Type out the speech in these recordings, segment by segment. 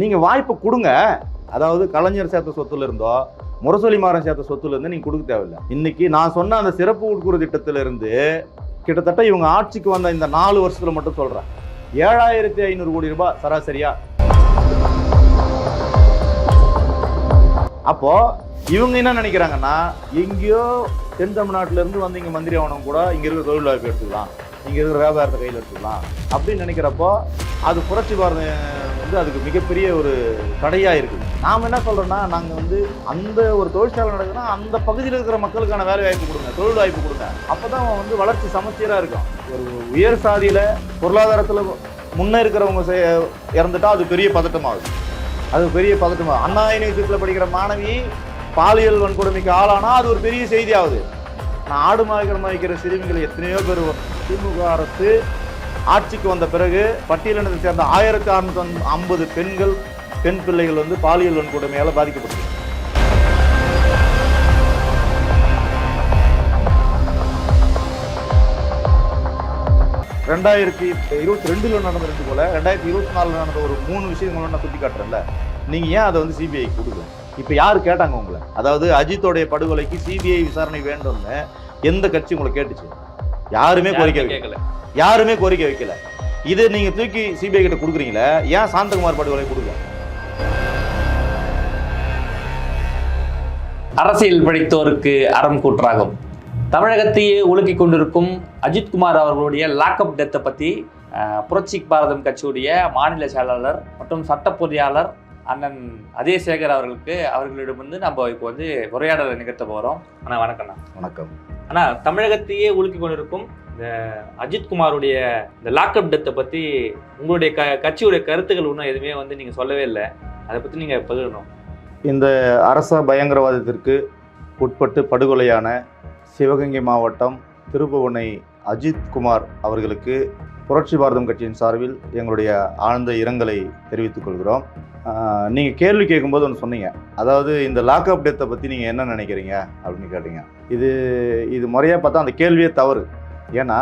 நீங்கள் வாய்ப்பு கொடுங்க. அதாவது கலைஞர் சேர்த்த சொத்துல இருந்தோ முரசொலி மாறன் சேர்த்த சொத்துல இருந்து நீங்கள் கொடுக்க தேவையில்லை. இன்னைக்கு நான் சொன்ன அந்த சிறப்பு உட்குறு திட்டத்திலிருந்து கிட்டத்தட்ட இவங்க ஆட்சிக்கு வந்த இந்த நாலு வருஷத்துல மட்டும் சொல்றேன். ஏழாயிரத்தி ஐநூறு கோடி ரூபாய் சராசரியா. அப்போ இவங்க என்ன நினைக்கிறாங்கன்னா எங்கேயோ தென் தமிழ்நாட்டிலேருந்து வந்து இங்கே மந்திரி ஆகணும் கூட இங்கே இருக்கிற தொழில் வாய்ப்பு எடுத்துக்கலாம். நீங்கள் இருக்கிற வியாபாரத்தை கையில் எடுத்துக்கலாம் அப்படின்னு நினைக்கிறப்போ அது புரட்சி பாரத வந்து அதுக்கு மிகப்பெரிய ஒரு தடையாக இருக்குது. நாம் என்ன சொல்கிறோன்னா நாங்கள் வந்து அந்த ஒரு தொழிற்சாலை நடக்குதுன்னா அந்த பகுதியில் இருக்கிற மக்களுக்கான வேலை வாய்ப்பு கொடுங்க தொழில் வாய்ப்பு கொடுங்க. அப்போ தான் வந்து வளர்ச்சி சமச்சீராக இருக்கும். ஒரு உயர் சாதியில் பொருளாதாரத்தில் முன்னே இருக்கிறவங்க செய- இறந்துட்டா அது பெரிய பதட்டமாகுது. அது பெரிய பதட்டமாகும் அண்ணா யூனிவர்சிட்டியில் படிக்கிற மாணவி பாலியல் வன்கொடுமைக்கு ஆளானால் அது ஒரு பெரிய செய்தி ஆகுது நான் ஆடு மாய்க்கிற மாய்க்கிற சிறுமிகள் எத்தனையோ பேர் திமுக அரசு ஆட்சிக்கு வந்த பிறகு பட்டியலினத்தை சேர்ந்த ஆயிரத்தி அறுநூத்தி ஐம்பது பெண்கள் பெண் பிள்ளைகள் வந்து பாலியல் வன்கொடுமையால் பாதிக்கப்பட்டது ரெண்டாயிரத்தி இருபத்தி ரெண்டில் நடந்த ரெண்டு போல ரெண்டாயிரத்தி இருபத்தி நாலில் நடந்த ஒரு மூணு விஷயங்களும் நான் சுட்டி காட்டுறேன்ல. நீங்கள் ஏன் அதை வந்து சிபிஐ கொடுக்கணும்? இப்போ யார் கேட்டாங்க உங்களை? அதாவது அஜித்தோடைய படுகொலைக்கு சிபிஐ விசாரணை வேண்டும்னு எந்த கட்சி உங்களை கேட்டுச்சு? யாருமே கோரிக்கை வைக்கல கேட்கல யாருமே கோரிக்கை வைக்கல. இது நீங்க தூக்கி சிபிஐ கிட்ட கொடுக்குறீங்களே ஏன் சாந்தகுமார் படுகொலை கொடுக்கல? அரசியல் படித்தோருக்கு அறம் கூற்றாகும். தமிழகத்தையே உலுக்கிக் கொண்டிருக்கும் அஜித்குமார் அவர்களுடைய லாக்அப் டெத்தை பற்றி புரட்சி பாரதம் கட்சியுடைய மாநில செயலாளர் மற்றும் சட்ட பொறியாளர் அண்ணன் அதேசேகர் அவர்களுக்கு அவர்களிடம் வந்து நம்ம இப்போ வந்து உரையாடலை நிகழ்த்த போகிறோம் அண்ணா வணக்கம்ண்ணா வணக்கம். ஆனால் தமிழகத்தையே உலுக்கி கொண்டிருக்கும் இந்த அஜித்குமாருடைய இந்த லாக்அப் டெத்தை பற்றி உங்களுடைய க கட்சியுடைய கருத்துக்கள் இன்னும் எதுவுமே வந்து நீங்கள் சொல்லவே இல்லை. அதை பற்றி நீங்கள் பகிரணும். இந்த அரச பயங்கரவாதத்திற்கு உட்பட்டு படுகொலையான சிவகங்கை மாவட்டம் திருப்புவனை அஜித்குமார் அவர்களுக்கு புரட்சி பாரதம் கட்சியின் சார்பில் எங்களுடைய ஆழ்ந்த இரங்கலை தெரிவித்துக் கொள்கிறோம். நீங்கள் கேள்வி கேட்கும்போது ஒன்று சொன்னீங்க. அதாவது இந்த லாக்அப் டெத்தை பற்றி நீங்கள் என்ன நினைக்கிறீங்க? அப்படின்னு கேட்டீங்க. இது இது முறையாக பார்த்தா அந்த கேள்வியே தவறு. ஏன்னா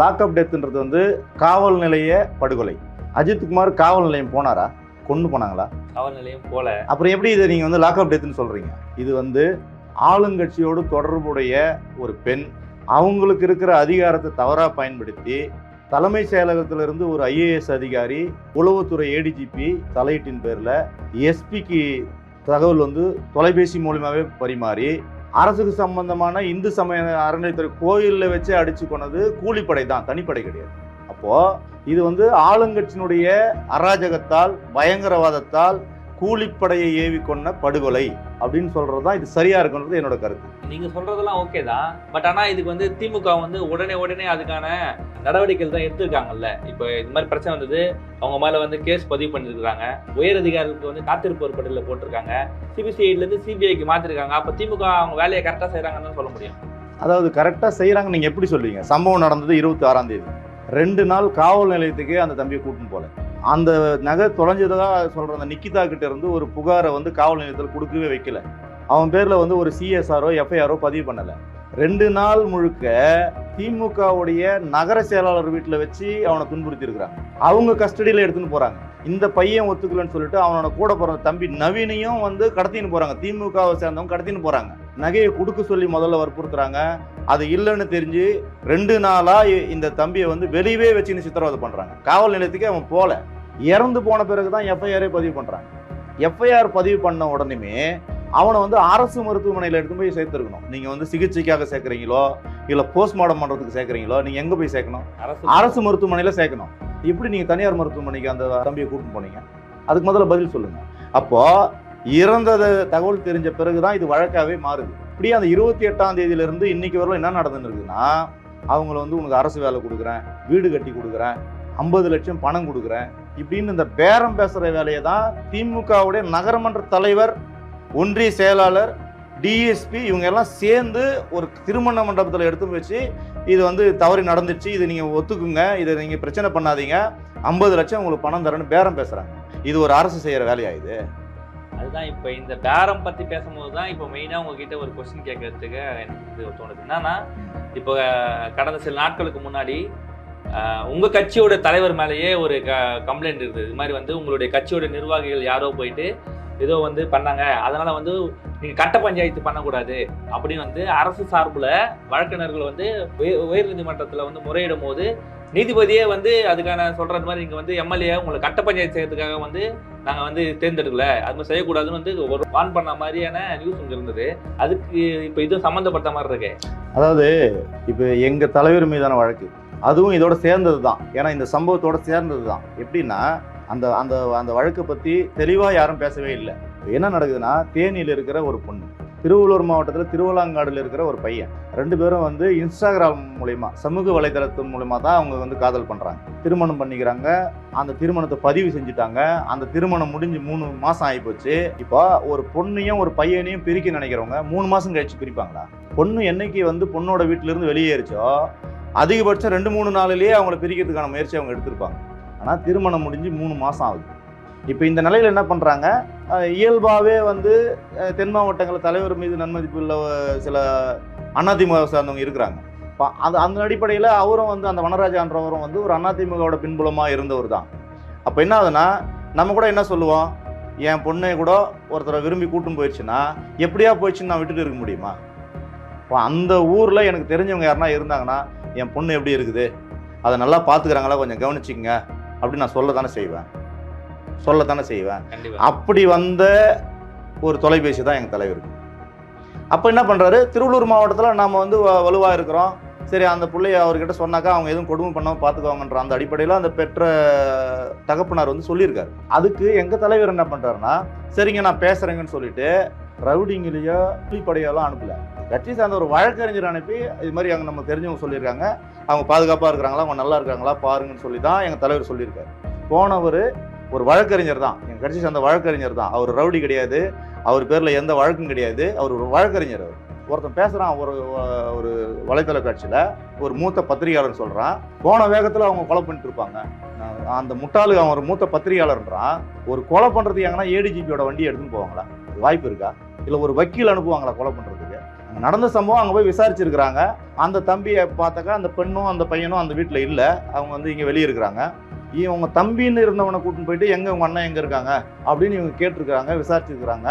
லாக்அப் டெத்துன்றது வந்து காவல் நிலைய படுகொலை. அஜித்குமார் காவல் நிலையம் போனாரா? கொண்டு போனாங்களா? காவல் நிலையம் போல. அப்புறம் எப்படி இதை நீங்கள் வந்து லாக்அப் டெத்துன்னு சொல்கிறீங்க இது வந்து ஆளுங்கட்சியோடு தொடர்புடைய ஒரு பெண் அவங்களுக்கு இருக்கிற அதிகாரத்தை தவறாக பயன்படுத்தி தலைமை செயலகத்திலிருந்து ஒரு ஐஏஎஸ் அதிகாரி உளவுத்துறை ஏடிஜிபி தலையீட்டின் பேரில் எஸ்பிக்கு தகவல் வந்து தொலைபேசி மூலியமாகவே பரிமாறி அரசுக்கு சம்பந்தமான இந்து சமய அறநிலைத்துறை கோயிலில் வச்சு அடிச்சு கொண்டது கூலிப்படை தான் தனிப்படை கிடையாது. அப்போ இது வந்து ஆளுங்கட்சியினுடைய அராஜகத்தால் பயங்கரவாதத்தால் கூலிப்படையை ஏவி கொண்ட படுகொலை அப்படின்னு சொல்றது தான் இது சரியா இருக்குன்றது என்னோட கருத்து. நீங்க சொல்றதெல்லாம் ஓகே தான். பட் ஆனா இதுக்கு வந்து திமுக வந்து உடனே உடனே அதுக்கான நடவடிக்கைகள் தான் எடுத்திருக்காங்கல்ல. இப்போ இது மாதிரி பிரச்சனை வந்தது அவங்க மேல வந்து கேஸ் பதிவு பண்ணிருக்காங்க உயர் அதிகாரிகளுக்கு வந்து காத்திருப்போர் பட்டியல போட்டிருக்காங்க. சிபிசிஐல இருந்து சிபிஐக்கு மாத்திருக்காங்க. அப்ப திமுக அவங்க வேலையை கரெக்டா செய்யறாங்கன்னு சொல்ல முடியும். அதாவது கரெக்டாக செய்கிறாங்க நீங்கள் எப்படி சொல்லுவீங்க? சம்பவம் நடந்தது இருபத்தி ஆறாம் தேதி. ரெண்டு நாள் காவல் நிலையத்துக்கு அந்த தம்பியை கூட்டின்னு போல. அந்த நகை தொலைஞ்சதாக சொல்கிற அந்த நிக்கிதா கிட்ட இருந்து ஒரு புகாரை வந்து காவல் நிலையத்தில் கொடுக்கவே வைக்கல. அவன் பேரில் வந்து ஒரு சிஎஸ்ஆரோ எஃப்ஐஆரோ பதிவு பண்ணலை. ரெண்டு நாள் முழுக்க திமுகவுடைய நகர செயலாளர் வீட்டில் வச்சு அவனை துன்புறுத்தி இருக்கிறாங்க அவங்க கஸ்டடியில் எடுத்துன்னு போகிறாங்க இந்த பையன் ஒத்துக்கலன்னு சொல்லிட்டு அவனோட கூட பிறந்த தம்பி நவீனையும் வந்து கடத்தின்னு போகிறாங்க திமுகவை சேர்ந்தவங்க கடத்தின்னு போகிறாங்க நகையை கொடுக்க சொல்லி முதல்ல வற்புறுத்துறாங்க. அது இல்லைன்னு தெரிஞ்சு ரெண்டு நாளாக இந்த தம்பியை வந்து வெளியவே வச்சுன்னு சித்திரவதை பண்ணுறாங்க காவல் நிலையத்துக்கு அவன் போகல இறந்து போன பிறகு தான் எஃப்ஐஆரே பதிவு பண்றாங்க. எஃப்ஐஆர் பதிவு பண்ண உடனேமே அவனை வந்து அரசு மருத்துவமனையில் எடுத்து போய் சேர்த்துருக்கணும். நீங்க வந்து சிகிச்சைக்காக சேர்க்குறீங்களோ இல்ல போஸ்ட்மார்ட்டம் பண்றதுக்கு சேர்க்குறீங்களோ நீங்க எங்க போய் சேர்க்கணும்? அரசு அரசு மருத்துவமனையில சேர்க்கணும். எப்படி நீங்க தனியார் மருத்துவமனைக்கு அந்த தம்பியை கூட்டிட்டு போனீங்க. அதுக்கு முதல்ல பதில் சொல்லுங்க. அப்போ இறந்தது தகவல் தெரிஞ்ச பிறகுதான் இது வழக்காவே மாறுது. இப்படியே அந்த இருபத்தி எட்டாம் தேதியில இருந்து இன்னைக்கு வரலாம் என்ன நடந்துன்னு இருக்குன்னா அவங்கள வந்து உனக்கு அரசு வேலை கொடுக்குறேன் வீடு கட்டி கொடுக்குறேன் ஐம்பது லட்சம் பணம் கொடுக்குறேன். இப்படின்னு இந்த பேரம் பேசுகிற வேலையை தான் திமுகவுடைய நகரமன்ற தலைவர் ஒன்றிய செயலாளர் டிஎஸ்பி இவங்க எல்லாம் சேர்ந்து ஒரு திருமண மண்டபத்தில் எடுத்து வச்சு இது வந்து தவறு நடந்துச்சு. இது நீங்கள் ஒத்துக்குங்க. இதை நீங்கள் பிரச்சனை பண்ணாதீங்க. ஐம்பது லட்சம் உங்களுக்கு பணம் தரேன்னு பேரம் பேசுகிறாங்க இது ஒரு அரசு செய்கிற வேலையா இது? அதுதான் இப்போ இந்த பேரம் பற்றி பேசும்போது தான் இப்போ மெயினாக உங்ககிட்ட ஒரு கொஸ்டின் கேட்கறதுக்கு எனக்கு இது தோணுது. என்னன்னா இப்போ கடந்த சில நாட்களுக்கு முன்னாடி உங்கள் கட்சியோட தலைவர் மேலேயே ஒரு க கம்ப்ளைண்ட் இருக்குது. இது மாதிரி வந்து உங்களுடைய கட்சியோட நிர்வாகிகள் யாரோ போயிட்டு ஏதோ வந்து பண்ணாங்க. அதனால் வந்து நீங்கள் கட்ட பஞ்சாயத்து பண்ணக்கூடாது அப்படின்னு வந்து அரசு சார்பில் வழக்கறிஞர்கள் வந்து உயர் நீதிமன்றத்துல வந்து முறையிடும் போது நீதிபதியே வந்து அதுக்கான சொல்கிற மாதிரி நீங்கள் வந்து எம்எல்ஏ உங்களை கட்ட பஞ்சாயத்து செய்யறதுக்காக வந்து நாங்கள் வந்து தேர்ந்தெடுக்கல. அது மாதிரி செய்யக்கூடாதுன்னு வந்து ஒரு வான் பண்ண மாதிரியான நியூஸ் இங்கே இருந்தது. அதுக்கு இப்போ இதுவும் சம்மந்தப்பட்ட மாதிரி இருக்கு. அதாவது இப்போ எங்கள் தலைவர் மீதான வழக்கு. அதுவும் இதோட சேர்ந்தது தான் ஏன்னா இந்த சம்பவத்தோட சேர்ந்தது தான் எப்படின்னா அந்த அந்த அந்த வழக்கை பற்றி தெளிவாக யாரும் பேசவே இல்லை. என்ன நடக்குதுன்னா தேனியில் இருக்கிற ஒரு பொண்ணு திருவள்ளூர் மாவட்டத்தில் திருவள்ளாங்காடில் இருக்கிற ஒரு பையன் ரெண்டு பேரும் வந்து இன்ஸ்டாகிராம் மூலிமா சமூக வலைதளத்தின் மூலிமா தான் அவங்க வந்து காதல் பண்ணுறாங்க திருமணம் பண்ணிக்கிறாங்க. அந்த திருமணத்தை பதிவு செஞ்சுட்டாங்க. அந்த திருமணம் முடிஞ்சு மூணு மாதம் ஆகிப்போச்சு இப்போ ஒரு பொண்ணையும் ஒரு பையனையும் பிரிக்க நினைக்கிறவங்க மூணு மாதம் கழிச்சு பிரிப்பாங்களா? பொண்ணு என்னைக்கு வந்து பொண்ணோட வீட்டிலேருந்து வெளியேறிச்சோ அதிகபட்சம் ரெண்டு மூணு நாளிலேயே அவங்கள பிரிக்கிறதுக்கான முயற்சி அவங்க எடுத்திருப்பாங்க. ஆனால் திருமணம் முடிஞ்சு மூணு மாதம் ஆகுது. இப்போ இந்த நிலையில் என்ன பண்ணுறாங்க இயல்பாகவே வந்து தென் மாவட்டங்களில் தலைவர் மீது நன்மதிப்பு உள்ள சில அதிமுக சார்ந்தவங்க இருக்கிறாங்க. இப்போ அது அந்த அடிப்படையில் அவரும் வந்து அந்த வனராஜான்றவரும் வந்து ஒரு அதிமுகவோட பின்புலமாக இருந்தவர் தான். அப்போ என்ன ஆகுதுன்னா நம்ம கூட என்ன சொல்லுவோம்? என் பொண்ணை கூட ஒருத்தரை விரும்பி கூட்டும் போயிடுச்சுன்னா எப்படியா போயிடுச்சுன்னு நான் விட்டுட்டு இருக்க முடியுமா? இப்போ அந்த ஊரில் எனக்கு தெரிஞ்சவங்க யாருன்னா இருந்தாங்கன்னா என் பொண்ணு எப்படி இருக்குது? அதை நல்லா பார்த்துக்கிறாங்களா கொஞ்சம் கவனிச்சிக்கங்க. அப்படின்னு நான் சொல்ல தானே செய்வேன். சொல்லத்தானே செய்வேன். அப்படி வந்த ஒரு தொலைபேசி தான் எங்கள் தலைவருக்கு. அப்போ என்ன பண்ணுறாரு திருவள்ளூர் மாவட்டத்தில் நாம் வந்து வலுவாக இருக்கிறோம். சரி அந்த பிள்ளைய அவர்கிட்ட சொன்னாக்கா அவங்க எதுவும் கொடுமை பண்ணாமல் பார்த்துக்குவாங்கன்ற அந்த அடிப்படையில் அந்த பெற்ற தகப்பனார் வந்து சொல்லியிருக்காரு. அதுக்கு எங்கள் தலைவர் என்ன பண்ணுறாருன்னா சரிங்க நான் பேசுகிறேங்கன்னு சொல்லிட்டு ரவுடிங்களையோ புலிப்படையெல்லாம் அனுப்பலை. கட்சி சார்ந்த ஒரு வழக்கறிஞர் அனுப்பி இது மாதிரி அங்கே நம்ம தெரிஞ்சவங்க சொல்லியிருக்காங்க. அவங்க பாதுகாப்பாக இருக்கிறாங்களா அவங்க நல்லா இருக்காங்களா பாருங்கன்னு சொல்லி தான் எங்கள் தலைவர் சொல்லியிருக்காரு. போனவர் ஒரு வழக்கறிஞர் தான். எங்கள் கட்சி சார்ந்த வழக்கறிஞர் தான். அவர் ரவுடி கிடையாது. அவர் பேரில் எந்த வழக்கும் கிடையாது. அவர் ஒரு வழக்கறிஞர் அவர். ஒருத்தன் பேசுகிறான் ஒரு ஒரு வலைத்தள காட்சியில் ஒரு மூத்த பத்திரிகையாளர் சொல்கிறான் போன வேகத்தில் அவங்க கொலை பண்ணிட்டு இருப்பாங்க. அந்த முட்டாளு அவன் ஒரு மூத்த பத்திரிகையாளர்ன்றான் ஒரு கொலை பண்ணுறது எங்கன்னா ஏடிஜிபியோட வண்டியை எடுத்துன்னு போவாங்களா? வாய்ப்பு இருக்கா? இல்லை ஒரு வக்கீல் அனுப்புவாங்களா கொலை பண்ணுறதுக்கு நடந்த சம்பவம் அங்கே போய் விசாரிச்சிருக்கிறாங்க. அந்த தம்பியை பார்த்தாக்கா அந்த பெண்ணும் அந்த பையனும் அந்த வீட்டில் இல்லை. அவங்க வந்து இங்கே வெளியே இருக்கிறாங்க. இவங்க தம்பின்னு இருந்தவனை கூட்டின்னு போயிட்டு எங்கே உங்கள் அண்ணன் எங்கே இருக்காங்க? அப்படின்னு இவங்க கேட்டிருக்கிறாங்க விசாரிச்சிருக்கிறாங்க.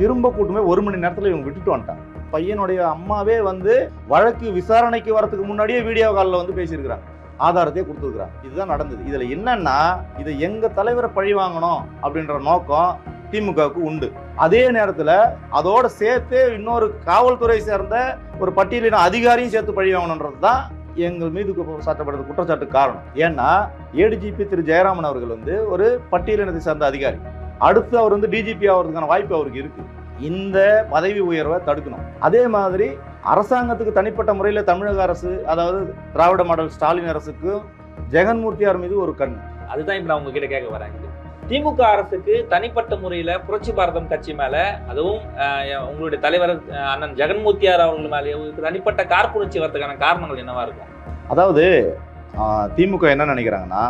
திரும்ப கூட்டுமே ஒரு மணி நேரத்தில் இவங்க விட்டுட்டு வந்துட்டாங்க. பையனுடைய அம்மாவே வந்து வழக்கு விசாரணைக்கு வரதுக்கு முன்னாடியே வீடியோ காலில் வந்து பேசியிருக்கிறாங்க ஆதாரத்தையே கொடுத்துருக்குறாங்க இதுதான் நடந்தது. இதில் என்னன்னா இதை எங்கள் தலைவரை பழி வாங்கணும் அப்படின்ற நோக்கம் திமுகவுக்கு உண்டு. அதே நேரத்தில் அதோட சேர்த்து இன்னொரு காவல்துறை சேர்ந்த ஒரு பட்டியலின அதிகாரியும் சேர்த்து பழி வாங்கணுன்றது தான் எங்கள் மீது கு- சாட்டப்படுறது குற்றச்சாட்டு காரணம். ஏன்னா ஏடிஜிபி திரு. ஜெயராமன் அவர்கள் வந்து ஒரு பட்டியலினத்தை சார்ந்த அதிகாரி. அடுத்து அவர் வந்து டிஜிபி ஆகிறதுக்கான வாய்ப்பு அவருக்கு இருக்குது இந்த பதவி உயர்வை தடுக்கணும். அதே மாதிரி அரசாங்கத்துக்கு தனிப்பட்ட முறையில் தமிழக அரசு அதாவது திராவிட மாடல் ஸ்டாலின் அரசுக்கு ஜெகன்மூர்த்தியார் மீது ஒரு கண்? அதுதான் இப்ப நான் உங்ககிட்ட கேட்க வரேன். திமுக அரசுக்கு தனிப்பட்ட முறையில புரட்சி பாரதம் கட்சி மேல அதுவும் உங்களுடைய தலைவர் அண்ணன் ஜெகன்மூர்த்தியார் அவர்கள் மேலே தனிப்பட்ட காழ்ப்புணர்ச்சி வரதுக்கான காரணங்கள் என்னவா இருக்கும்? அதாவது திமுக என்ன நினைக்கிறாங்கன்னா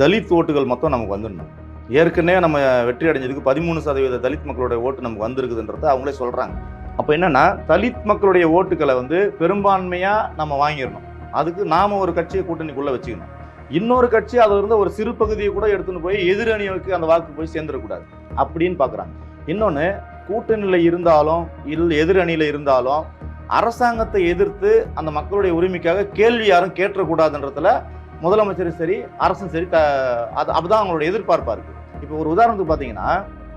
தலித் ஓட்டுகள் மொத்தம் நமக்கு வந்துடணும். ஏற்கனவே நம்ம வெற்றி அடைஞ்சதுக்கு பதிமூணு சதவீத தலித் மக்களுடைய ஓட்டு நமக்கு வந்திருக்குதுன்றத அவங்களே சொல்கிறாங்க அப்போ என்னன்னா தலித் மக்களுடைய ஓட்டுகளை வந்து பெரும்பான்மையாக நம்ம வாங்கிடணும். அதுக்கு நாம் ஒரு கட்சியை கூட்டணிக்குள்ளே வச்சுக்கணும். இன்னொரு கட்சி அதில் இருந்த ஒரு சிறு பகுதியை கூட எடுத்துன்னு போய் எதிரணிக்கு அந்த வாக்கு போய் சேர்ந்துடக்கூடாது அப்படின்னு பார்க்குறாங்க இன்னொன்று கூட்டணியில் இருந்தாலும் இல் எதிரணியில் இருந்தாலும் அரசாங்கத்தை எதிர்த்து அந்த மக்களுடைய உரிமைக்காக கேள்வி யாரும் கேட்டக்கூடாதுன்றதுல முதலமைச்சரும் சரி அரசும் சரி த அது அப்பதான் அவங்களோட எதிர்பார்ப்பாக இருக்குது இப்போ ஒரு உதாரணத்துக்கு பார்த்தீங்கன்னா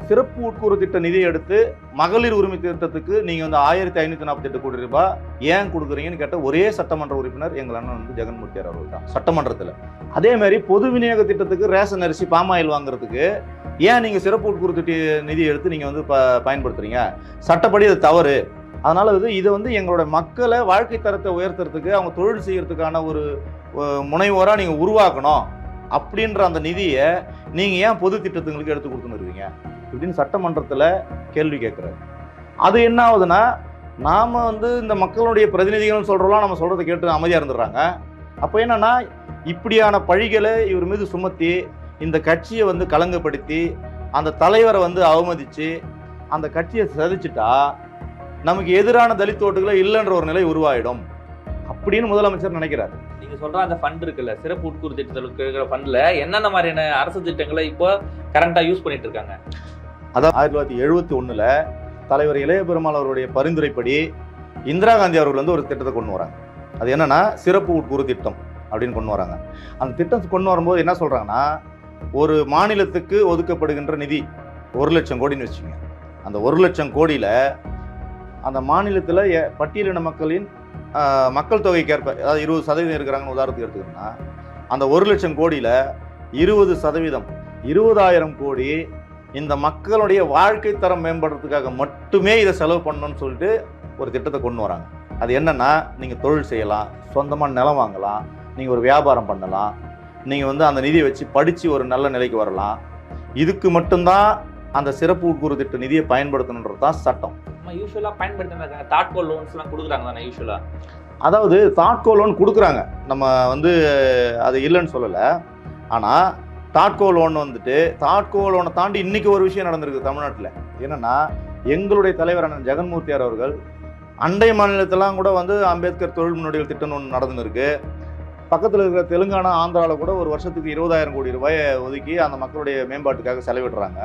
சிறப்பு உட்கூறு திட்ட நிதியை எடுத்து மகளிர் உரிமை திட்டத்துக்கு நீங்கள் வந்து ஆயிரத்தி ஐநூற்றி நாற்பத்தெட்டு கோடி ரூபாய் ஏன் கொடுக்குறீங்கன்னு கேட்ட ஒரே சட்டமன்ற உறுப்பினர் எங்கள் அண்ணன் வந்து ஜெகன்மூர்த்தியார் அவர்கள் தான் சட்டமன்றத்தில். அதே மாதிரி பொது விநியோக திட்டத்துக்கு ரேஷன் அரிசி பாமாயில் வாங்குறதுக்கு ஏன் நீங்கள் சிறப்பு உட்கூறு திட்ட நிதி எடுத்து நீங்கள் வந்து ப பயன்படுத்துறீங்க? சட்டப்படி அது தவறு. அதனால் வந்து இதை வந்து எங்களோட மக்களை வாழ்க்கை தரத்தை உயர்த்துறதுக்கு அவங்க தொழில் செய்கிறதுக்கான ஒரு முனைவோராக நீங்கள் உருவாக்கணும். அப்படின்ற அந்த நிதியை நீங்கள் ஏன் பொது திட்டத்துங்களுக்கு எடுத்து கொடுத்துன்னு இருக்கீங்க? இப்படின்னு சட்டமன்றத்தில் கேள்வி கேட்குறாரு. அது என்ன ஆகுதுன்னா நாம் வந்து இந்த மக்களுடைய பிரதிநிதிகள்னு சொல்கிறோம்லாம் நம்ம சொல்கிறத கேட்டு அமைதியாக இருந்துடுறாங்க. அப்போ என்னென்னா இப்படியான பழிகளை இவர் மீது சுமத்தி இந்த கட்சியை வந்து கலங்கப்படுத்தி அந்த தலைவரை வந்து அவமதித்து அந்த கட்சியை சதிச்சிட்டா நமக்கு எதிரான தலித் ஓட்டுகளை இல்லைன்ற ஒரு நிலை உருவாயிடும். இப்படின்னு முதலமைச்சர் நினைக்கிறாரு. நீங்க சொல்ற அந்த ஃபண்ட் இருக்குல்ல சிறப்பு உட்கூறு திட்டத்தில் இருக்கிற ஃபண்ட்ல என்னென்ன மாதிரியான அரசு திட்டங்களை இப்போ கரண்டா யூஸ் பண்ணிட்டு இருக்காங்க? அதான் ஆயிரத்தி தொள்ளாயிரத்தி எழுபத்தி ஒண்ணுல தலைவர் இளைய பெருமாள் அவருடைய பரிந்துரைப்படி இந்திரா காந்தி அவர்கள் வந்து ஒரு திட்டத்தை கொண்டு வராங்க. அது என்னன்னா சிறப்பு உட்கூறு திட்டம் அப்படின்னு கொண்டு வராங்க. அந்த திட்டம் கொண்டு வரும்போது என்ன சொல்றாங்கன்னா ஒரு மாநிலத்துக்கு ஒதுக்கப்படுகின்ற நிதி ஒரு லட்சம் கோடின்னு வச்சுங்க அந்த ஒரு லட்சம் கோடியில அந்த மாநிலத்தில் பட்டியலின மக்களின் மக்கள் தொகைக்கேற்ப அதாவது இருபது சதவீதம் இருக்கிறாங்கன்னு உதாரணத்துக்கு எடுத்துக்கிட்டோம்னா அந்த ஒரு லட்சம் கோடியில் இருபது சதவீதம் இருபதாயிரம் கோடி இந்த மக்களுடைய வாழ்க்கை தரம் மேம்படுறதுக்காக மட்டுமே இதை செலவு பண்ணணும்னு சொல்லிட்டு ஒரு திட்டத்தை கொண்டு வராங்க. அது என்னென்னா நீங்கள் தொழில் செய்யலாம் சொந்தமாக நிலம் வாங்கலாம் நீங்கள் ஒரு வியாபாரம் பண்ணலாம் நீங்கள் வந்து அந்த நிதியை வச்சு படித்து ஒரு நல்ல நிலைக்கு வரலாம். இதுக்கு மட்டும்தான் அந்த சிறப்பு உட்கூறு திட்ட நிதியை பயன்படுத்தணுன்றது தான் சட்டம். நம்ம யூஸ்வலா பயன்படுத்தின இருக்காங்க தாட்கோ லோன்ஸ் எல்லாம் கொடுக்குறாங்க தானே யூஸ்வலா அதாவது தாட்கோ லோன் கொடுக்குறாங்க. நம்ம வந்து அது இல்லைன்னு சொல்லலை. ஆனால் தாட்கோ லோன் வந்துட்டு தாட்கோ லோனை தாண்டி இன்னைக்கு ஒரு விஷயம் நடந்திருக்கு தமிழ்நாட்டில். என்னன்னா எங்களுடைய தலைவர் அண்ணன் ஜெகன்மூர்த்தியார் அவர்கள் அண்டை மாநிலத்திலாம் கூட வந்து அம்பேத்கர் தொழில் முன்னோடிகள் திட்டம்னு ஒன்று நடந்துன்னு இருக்கு. பக்கத்தில் இருக்கிற தெலுங்கானா ஆந்திராவில் கூட ஒரு வருஷத்துக்கு இருபதாயிரம் கோடி ரூபாயை ஒதுக்கி அந்த மக்களுடைய மேம்பாட்டுக்காக செலவிடுறாங்க.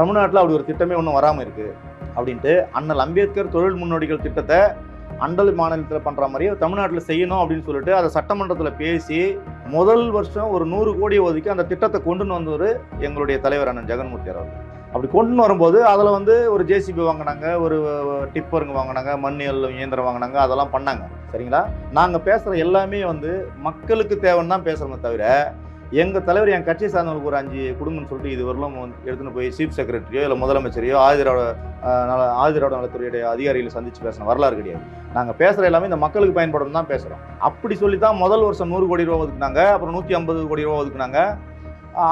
தமிழ்நாட்டில் அப்படி ஒரு திட்டமே ஒன்றும் வராமல் இருக்குது அப்படின்ட்டு அண்ணல் அம்பேத்கர் தொழில் முன்னோடிகள் திட்டத்தை அண்டல் மாநிலத்தில் பண்ணுற மாதிரியே தமிழ்நாட்டில் செய்யணும் அப்படின்னு சொல்லிட்டு அதை சட்டமன்றத்தில் பேசி முதல் வருஷம் ஒரு நூறு கோடி ஒதுக்கி அந்த திட்டத்தை கொண்டு வந்தவர் எங்களுடைய தலைவர் அண்ணன் ஜெகன்மூர்த்தியார் அவர்கள். அப்படி கொண்டு வரும்போது அதில் வந்து ஒரு ஜேசிபி வாங்கினாங்க ஒரு டிப்பருங்க வாங்கினாங்க மண் எல் இயந்திரம் வாங்கினாங்க அதெல்லாம் பண்ணாங்க. சரிங்களா? நாங்கள் பேசுகிற எல்லாமே வந்து மக்களுக்கு தேவைன்னு தான் பேசுகிறோமே தவிர எங்கள் தலைவர் என் கட்சி சார்ந்தவங்களுக்கு ஒரு அஞ்சு குடும்பம்னு சொல்லிட்டு இது வரலாம் எடுத்துன்னு போய் சீஃப் செக்ரட்டரியோ இல்லை முதலமைச்சரையோ ஆதிரோட நல ஆதிராட நலத்துறையுடைய அதிகாரிகளை சந்தித்து பேசின வரலாறு கிடையாது. நாங்கள் பேசுகிற எல்லாமே இந்த மக்களுக்கு பயன்படும் தான் பேசுகிறோம் அப்படி சொல்லி தான் முதல் வருஷம் நூறு கோடி ரூபா ஒதுக்குனாங்க அப்புறம் நூற்றி ஐம்பது கோடி ரூபா ஒதுக்குனாங்க.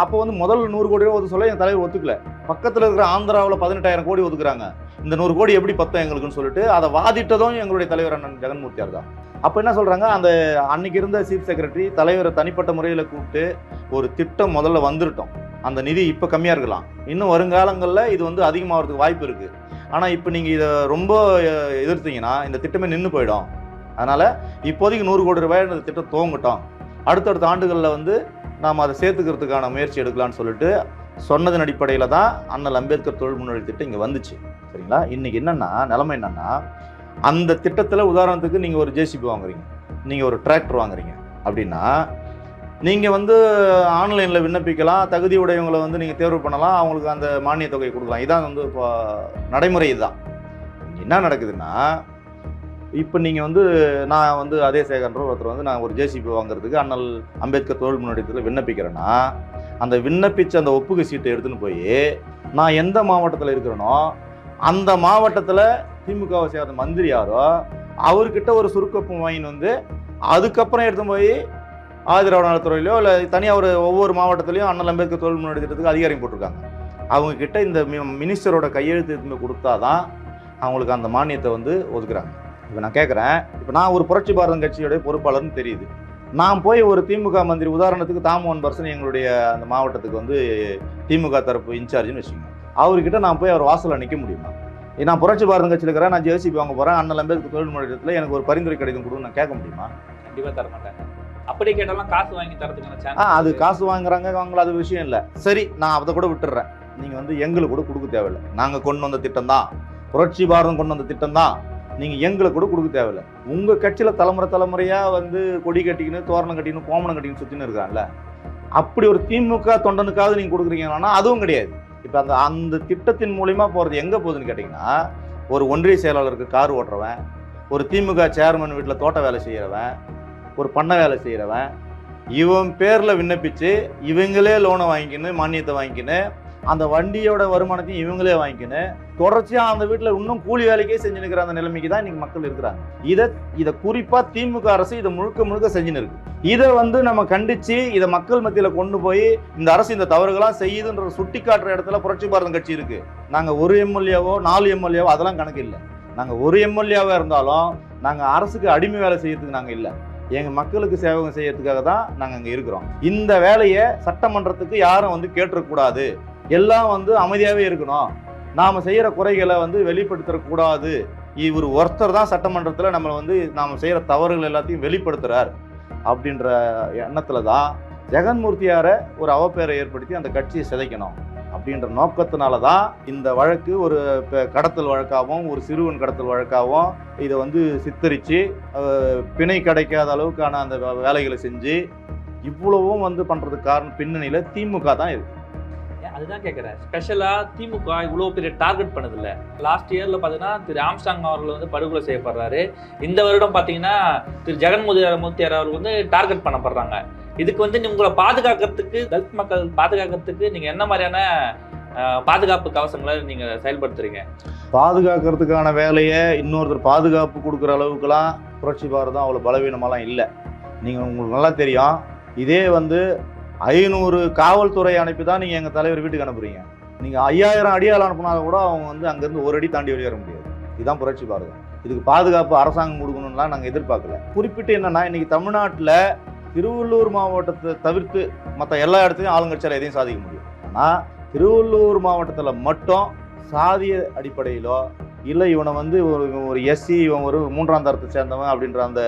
அப்போ வந்து முதல் நூறு கோடி ரூபா ஒதுக்க சொல்ல என் தலைவர் ஒத்துக்கல. பக்கத்தில் இருக்கிற ஆந்திராவில் பதினெட்டாயிரம் கோடி ஒதுக்குறாங்க. இந்த நூறு கோடி எப்படி பத்தம் எங்களுக்குன்னு சொல்லிட்டு அதை வாதிட்டதும் எங்களுடைய தலைவர் அண்ணன் ஜெகன்மூர்த்தியார் தான். அப்போ என்ன சொல்கிறாங்க அந்த அன்னைக்கு இருந்த சீஃப் செக்ரட்டரி தலைவரை தனிப்பட்ட முறையில் கூப்பிட்டு ஒரு திட்டம் முதல்ல வந்துருட்டோம். அந்த நிதி இப்போ கம்மியாக இருக்கலாம். இன்னும் வருங்காலங்களில் இது வந்து அதிகமாகிறதுக்கு வாய்ப்பு இருக்குது ஆனால் இப்போ நீங்கள் இதை ரொம்ப எதிர்த்தீங்கன்னா இந்த திட்டமே நின்று போயிடும். அதனால் இப்போதைக்கு நூறு கோடி ரூபாய் இந்த திட்டம் துவங்கட்டும். அடுத்தடுத்த ஆண்டுகளில் வந்து நாம் அதை சேர்த்துக்கிறதுக்கான முயற்சி எடுக்கலாம்னு சொல்லிட்டு சொன்னதன் அடிப்படையில் தான் அண்ணல் அம்பேத்கர் தொழில் முன்னோடி திட்டம் இங்கே வந்துச்சு. சரிங்களா? இன்றைக்கி என்னென்னா நிலமை என்னென்னா அந்த திட்டத்தில் உதாரணத்துக்கு நீங்கள் ஒரு ஜேசிபி வாங்குறீங்க. நீங்கள் ஒரு டிராக்டர் வாங்குறீங்க. அப்படின்னா நீங்கள் வந்து ஆன்லைனில் விண்ணப்பிக்கலாம் தகுதி உடையவங்களை வந்து நீங்கள் தேர்வு பண்ணலாம் அவங்களுக்கு அந்த மானிய தொகையை கொடுக்கலாம். இதான் வந்து இப்போ நடைமுறை இதுதான். என்ன நடக்குதுன்னா இப்போ நீங்கள் வந்து நான் வந்து அதே சேகர்ன்ற ஒருத்தர் வந்து நான் ஒரு ஜேசிபி வாங்குறதுக்கு அண்ணல் அம்பேத்கர் தொழில் முன்னேற்றத்தில் விண்ணப்பிக்கிறேன்னா அந்த விண்ணப்பித்த அந்த ஒப்புகை சீட்டை எடுத்துன்னு போய் நான் எந்த மாவட்டத்தில் இருக்கிறேனோ அந்த மாவட்டத்தில் திமுகவை சேர்ந்த மந்திரி யாரோ அவர்கிட்ட ஒரு சுருக்கப்பம் வாங்கின்னு வந்து அதுக்கப்புறம் எடுத்துன்னு போய் ஆதிராவிட நலத்துறையிலையோ இல்லை தனியாக ஒரு ஒவ்வொரு மாவட்டத்துலையும் அண்ணல் அம்பேத்கர் தொழில் முன்னேற்றத்துக்கு அதிகாரம் போட்டிருக்காங்க. அவங்க கிட்ட இந்த மி- மினிஸ்டரோட கையெழுத்து எடுத்துன்னு போய் கொடுத்தாதான் அவங்களுக்கு அந்த மானியத்தை வந்து ஒதுக்குறாங்க. இப்போ நான் கேட்குறேன் இப்போ நான் ஒரு புரட்சி பாரதம் கட்சியோட பொறுப்பாளர்னு தெரியுது. நான் போய் ஒரு திமுக மந்திரி உதாரணத்துக்கு தாமோகன் பர்சன் எங்களுடைய அந்த மாவட்டத்துக்கு வந்து திமுக தரப்பு இன்சார்ஜ்னு வச்சுக்கோங்க. அவர்கிட்ட நான் போய் அவர் வாசலில் நிற்க முடியுமா? நான் புரட்சி பாரதம் கட்சியில் இருக்கிறேன் நான் ஜேசிபி வாங்க போகிறேன் அண்ணல் அம்பேத்கர் தொழில் முன்னேற்றத்தில் எனக்கு ஒரு பரிந்துரை கடிதம் கொடுன்னு நான் கேட்க முடியுமா? கண்டிப்பா தர மாட்டாங்க அப்படி கேட்டாலும் காசு வாங்கி தரதுக்கான ஆ அது காசு வாங்குறாங்க வாங்கல அது விஷயம் இல்லை. சரி நான் அதை கூட விட்டுடுறேன் நீங்கள் வந்து எங்களுக்கு கூட கொடுக்க தேவையில்லை. நாங்கள் கொண்டு வந்த திட்டம் தான். புரட்சி பாரதம் கொண்டு வந்த திட்டம் தான். நீங்கள் எங்களை கூட கொடுக்க தேவையில்ல. உங்கள் கட்சியில் தலைமுறை தலைமுறையாக வந்து கொடி கட்டிக்கின்னு தோரணம் கட்டிக்கின்னு கோமணம் கட்டிக்கின்னு சுற்றின்னு இருக்காங்கல்ல. அப்படி ஒரு திமுக தொண்டனுக்காவது நீங்கள் கொடுக்குறீங்கன்னா அதுவும் கிடையாது. இப்போ அந்த அந்த திட்டத்தின் மூலிமா போகிறது எங்கே போகுதுன்னு கேட்டிங்கன்னா ஒரு ஒன்றிய செயலாளருக்கு கார் ஓட்டுறவன் ஒரு திமுக சேர்மன் வீட்டில் தோட்ட வேலை செய்கிறவன் ஒரு பண்ணை வேலை செய்கிறவன் இவன் பேரில் விண்ணப்பித்து இவங்களே லோனை வாங்கிக்கின்னு மானியத்தை வாங்கிக்கின்னு அந்த வண்டியோட வருமானத்தையும் இவங்களே வாங்கிக்கின்னு தொடர்ச்சியாக அந்த வீட்டில் இன்னும் கூலி வேலைக்கே செஞ்சு நிற்கிற அந்த நிலைமைக்கு தான் இன்னைக்கு மக்கள் இருக்கிறாங்க. இதை இதை குறிப்பாக திமுக அரசு இதை முழுக்க முழுக்க செஞ்சுன்னு இருக்கு. இதை வந்து நம்ம கண்டித்து இதை மக்கள் மத்தியில் கொண்டு போய் இந்த அரசு இந்த தவறுகளாம் செய்யுதுன்ற சுட்டி காட்டுற இடத்துல புரட்சி பாரதம் கட்சி இருக்கு. நாங்கள் ஒரு எம்எல்ஏவோ நாலு எம்எல்ஏவோ அதெல்லாம் கணக்கு இல்லை. நாங்கள் ஒரு எம்எல்ஏவாக இருந்தாலும் நாங்கள் அரசுக்கு அடிமை வேலை செய்யறதுக்கு நாங்கள் இல்லை. எங்கள் மக்களுக்கு சேவகம் செய்யறதுக்காக தான் நாங்கள் அங்கே இருக்கிறோம். இந்த வேலையை சட்டமன்றத்துக்கு யாரும் வந்து கேட்டுறக்கூடாது எல்லாம் வந்து அமைதியாகவே இருக்கணும். நாம் செய்கிற குறைகளை வந்து வெளிப்படுத்தக்கூடாது. இவர் ஒருத்தர் தான் சட்டமன்றத்தில் நம்ம வந்து நாம் செய்கிற தவறுகள் எல்லாத்தையும் வெளிப்படுத்துகிறார் அப்படின்ற எண்ணத்தில் தான் ஜெகன்மூர்த்தியாரை ஒரு அவப்பேரை ஏற்படுத்தி அந்த கட்சியை சிதைக்கணும் அப்படின்ற நோக்கத்தினால தான் இந்த வழக்கு ஒரு கடத்தல் வழக்காகவும் ஒரு சிறுவன் கடத்தல் வழக்காகவும் இதை வந்து சித்தரித்து பிணை கிடைக்காத அளவுக்கான அந்த வே- வேலைகளை செஞ்சு இவ்வளவும் வந்து பண்ணுறதுக்கு காரணம் பின்னணியில் திமுக தான் இருக்குது அதுதான் கேட்குறேன் ஸ்பெஷலாக திமுக இவ்வளோ பெரிய டார்கெட் பண்ணதில்ல. லாஸ்ட் இயரில் பார்த்தீங்கன்னா திரு ஆம்ஸ்டாங் அவர்கள் வந்து படுகொலை செய்யப்படுறாரு. இந்த வருடம் பார்த்தீங்கன்னா திரு ஜெகன்மோதி மூர்த்தியார் அவர்கள் வந்து டார்கெட் பண்ணப்படுறாங்க. இதுக்கு வந்து உங்களை பாதுகாக்கிறதுக்கு தலித் மக்கள் பாதுகாக்கிறதுக்கு நீங்கள் என்ன மாதிரியான பாதுகாப்பு கவசங்களை நீங்கள் செயல்படுத்துறீங்க? பாதுகாக்கிறதுக்கான வேலையை இன்னொருத்தர் பாதுகாப்பு கொடுக்குற அளவுக்குலாம் புரட்சி பாரதம் அவ்வளோ பலவீனமாலாம் இல்லை. நீங்கள் உங்களுக்கு நல்லா தெரியும். இதே வந்து ஐநூறு காவல்துறை அனுப்பி தான் நீங்கள் எங்கள் தலைவர் வீட்டுக்கு அனுப்புறீங்க. நீங்கள் ஐயாயிரம் அடியால் அனுப்புனா கூட அவங்க வந்து அங்கேருந்து ஒரு அடி தாண்டி வெளியேற முடியாது. இதுதான் புரட்சி பாரதம். இதுக்கு பாதுகாப்பு அரசாங்கம் கொடுக்கணும்லாம் நாங்கள் எதிர்பார்க்கல. குறிப்பிட்டு என்னென்னா இன்றைக்கி தமிழ்நாட்டில் திருவள்ளூர் மாவட்டத்தை தவிர்த்து மற்ற எல்லா இடத்துலையும் ஆளுங்கட்சியால் எதையும் சாதிக்க முடியும் ஆனால் திருவள்ளூர் மாவட்டத்தில் மட்டும் சாதிய அடிப்படையிலோ இல்லை இவனை வந்து ஒரு ஒரு எஸ்சி இவன் ஒரு மூன்றாம் தரத்தை சேர்ந்தவன் அப்படின்ற அந்த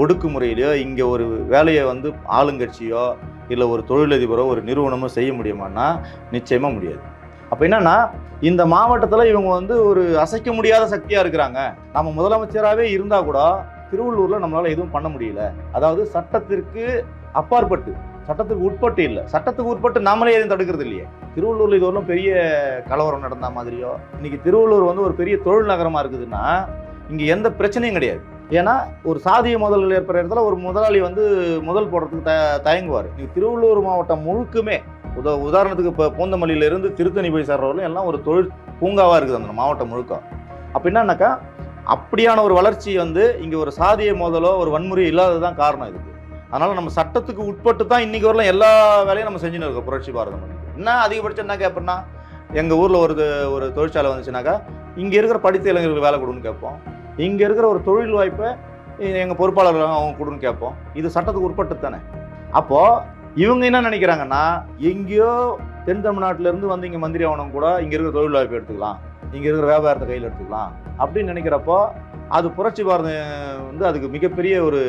ஒடுக்குமுறையிலையோ இங்கே ஒரு வேலையை வந்து ஆளுங்கட்சியோ இல்லை ஒரு தொழிலதிபரோ ஒரு நிறுவனமோ செய்ய முடியுமான்னா நிச்சயமாக முடியாது. அப்போ என்னன்னா இந்த மாவட்டத்தில் இவங்க வந்து ஒரு அசைக்க முடியாத சக்தியாக இருக்கிறாங்க. நம்ம முதலமைச்சராகவே இருந்தால் கூட திருவள்ளூரில் நம்மளால் எதுவும் பண்ண முடியல. அதாவது சட்டத்திற்கு அப்பாற்பட்டு சட்டத்துக்கு உட்பட்டு இல்லை சட்டத்துக்கு உட்பட்டு நாமளே எதுவும் தடுக்கிறது இல்லையே. திருவள்ளூரில் இது பெரிய கலவரம் நடந்த மாதிரியோ இன்றைக்கி திருவள்ளூர் வந்து ஒரு பெரிய தொழில் நகரமாக இருக்குதுன்னா இங்கே எந்த பிரச்சனையும் கிடையாது. ஏன்னா ஒரு சாதிய முதல்கள் ஏற்படுற இடத்துல ஒரு முதலாளி வந்து முதல் போடுறதுக்கு த தயங்குவார். இன்னைக்கு திருவள்ளூர் மாவட்டம் முழுக்குமே உத உதாரணத்துக்கு இப்போ பூந்தமல்லியிலேருந்து திருத்தணி போய் சேர்றவர்களும் எல்லாம் ஒரு தொழில் பூங்காவாக இருக்குது அந்த மாவட்டம் முழுக்க. அப்போ என்னன்னாக்கா அப்படியான ஒரு வளர்ச்சி வந்து இங்கே ஒரு சாதிய மோதலோ ஒரு வன்முறை இல்லாததுதான் காரணம் இதுக்கு. அதனால் நம்ம சட்டத்துக்கு உட்பட்டு தான் இன்றைக்கி வரலாம் எல்லா வேலையும் நம்ம செஞ்சுன்னு இருக்கோம் புரட்சி பாரதம் என்ன அதிகபட்சம் என்ன கேட்போம்னா எங்கள் ஊரில் ஒரு ஒரு தொழிற்சாலை வந்துச்சுனாக்கா இங்கே இருக்கிற படித்த இளைஞர்களுக்கு வேலை கொடுன்னு கேட்போம். இங்கே இருக்கிற ஒரு தொழில் வாய்ப்பை எங்கள் பொறுப்பாளர்கள் அவங்க கொடுன்னு கேட்போம். இது சட்டத்துக்கு உட்பட்டு தானே அப்போ இவங்க என்ன நினைக்கிறாங்கன்னா எங்கேயோ தென் தமிழ்நாட்டிலேருந்து வந்து இங்கே மந்திரி ஆகணும் கூட இங்கே இருக்கிற தொழில் வாய்ப்பை எடுத்துக்கலாம். இங்கே இருக்கிற வியாபாரத்தை கையில் எடுத்துக்கலாம். அப்படின்னு நினைக்கிறப்போ அது புரட்சி பாரதம் வந்து அதுக்கு மிகப்பெரிய ஒரு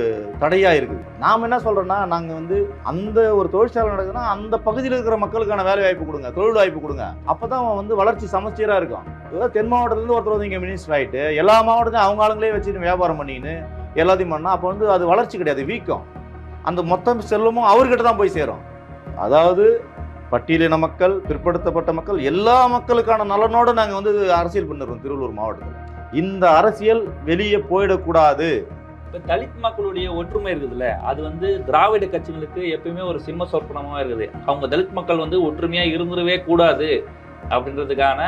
தடையாக இருக்குது நாம் என்ன சொல்கிறோன்னா நாங்கள் வந்து அந்த ஒரு தொழிற்சாலை நடக்குதுன்னா அந்த பகுதியில் இருக்கிற மக்களுக்கான வேலை வாய்ப்பு கொடுங்க தொழில் வாய்ப்பு கொடுங்க. அப்போ தான் வந்து வளர்ச்சி சமச்சீராக இருக்கும். ஏதோ தென் மாவட்டத்துலேருந்து ஒருத்தர் வந்து இங்கே மினிஸ்டர் ஆகிட்டு எல்லா மாவட்டத்தையும் அவங்க ஆளுங்களே வச்சுட்டு வியாபாரம் பண்ணின்னு எல்லாத்தையும் பண்ணால் அப்போ வந்து அது வளர்ச்சி கிடையாது வீக்கம். அந்த மொத்தம் செல்வமும் அவர்கிட்ட தான் போய் சேரும். அதாவது பட்டியலின மக்கள் பிற்படுத்தப்பட்ட மக்கள் எல்லா மக்களுக்கான நலனோடு நாங்கள் வந்து அரசியல் பண்ணிடுறோம் திருவள்ளூர் மாவட்டத்தில். இந்த அரசியல் வெளியே போயிடக்கூடாது. இப்போ தலித் மக்களுடைய ஒற்றுமை இருக்குதுல்ல அது வந்து திராவிட கட்சிகளுக்கு எப்பயுமே ஒரு சிம்ம சொற்பனமாக இருக்குது. அவங்க தலித் மக்கள் வந்து ஒற்றுமையாக இருந்துடவே கூடாது அப்படின்றதுக்கான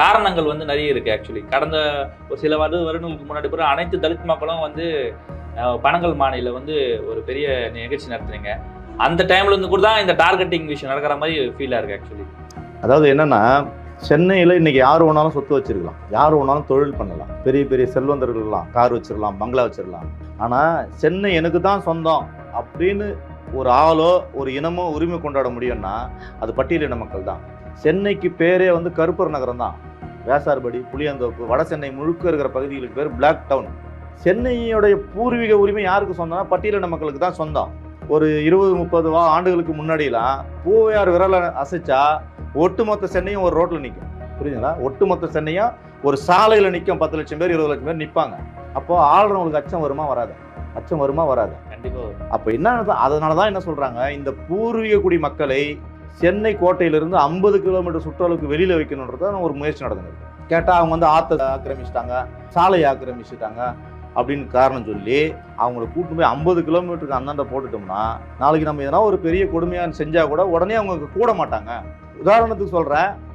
காரணங்கள் வந்து நிறைய இருக்கு ஆக்சுவலி கடந்த ஒரு சில வருட வருடங்களுக்கு முன்னாடி பிறகு அனைத்து தலித் மக்களும் வந்து பனங்கல் மாநில வந்து ஒரு பெரிய நிகழ்ச்சி நடத்துனீங்க. அந்த டைம்ல இருந்து கூட தான் இந்த டார்கெட்டிங் விஷயம் நடக்கிற மாதிரி ஃபீலாக இருக்கு ஆக்சுவலி அதாவது என்னன்னா சென்னையில் இன்னைக்கு யார் வேணாலும் சொத்து வச்சிருக்கலாம். யார் வேணாலும் தொழில் பண்ணலாம். பெரிய பெரிய செல்வந்தர்கள்லாம் கார் வச்சிடலாம் பங்களா வச்சிடலாம் ஆனால் சென்னை எனக்கு தான் சொந்தம் அப்படின்னு ஒரு ஆளோ ஒரு இனமோ உரிமை கொண்டாட முடியும்னா அது பட்டியலின மக்கள் தான். சென்னைக்கு பேரே வந்து கருப்பர் நகரம் தான். வேசார்படி புளியந்தோப்பு வட சென்னை முழுக்க இருக்கிற பகுதிகளுக்கு பேர் பிளாக் டவுன் சென்னையோடைய பூர்வீக உரிமை யாருக்கு சொந்தம்னா பட்டியலின மக்களுக்கு தான் சொந்தம். ஒரு இருபது முப்பது வா ஆண்டுகளுக்கு முன்னாடிலாம் பூவையார் விரலை அசைச்சா ஒட்டுமொத்த சென்னையும் ஒரு ரோட்ல நிற்கும் புரியுதுங்களா? ஒட்டுமொத்த சென்னையும் ஒரு சாலையில நிற்கும் பத்து லட்சம் பேர் இருபது லட்சம் பேர் நிற்பாங்க அப்போ ஆளுறவங்களுக்கு அச்சம் வருமா வராது. அச்சம் வருமா வராது. கண்டிப்பாக அப்போ என்ன அதனால தான் என்ன சொல்றாங்க? இந்த பூர்வீக குடி மக்களை சென்னை கோட்டையிலிருந்து ஐம்பது கிலோமீட்டர் சுற்றளவுக்கு வெளியில வைக்கணுன்றத ஒரு முயற்சி நடந்தது கேட்டா அவங்க வந்து ஆத்த ஆக்கிரமிச்சிட்டாங்க சாலையை ஆக்கிரமிச்சிட்டாங்க அப்படின்னு காரணம் சொல்லி அவங்கள கூட்டு போய் ஐம்பது கிலோமீட்டருக்கு அந்தாண்ட போட்டுட்டோம்னா நாளைக்கு நம்ம எதனா ஒரு பெரிய கொடுமையாக செஞ்சா கூட உடனே அவங்க கூட மாட்டாங்க. உதாரணத்துக்கு சொல்கிறேன்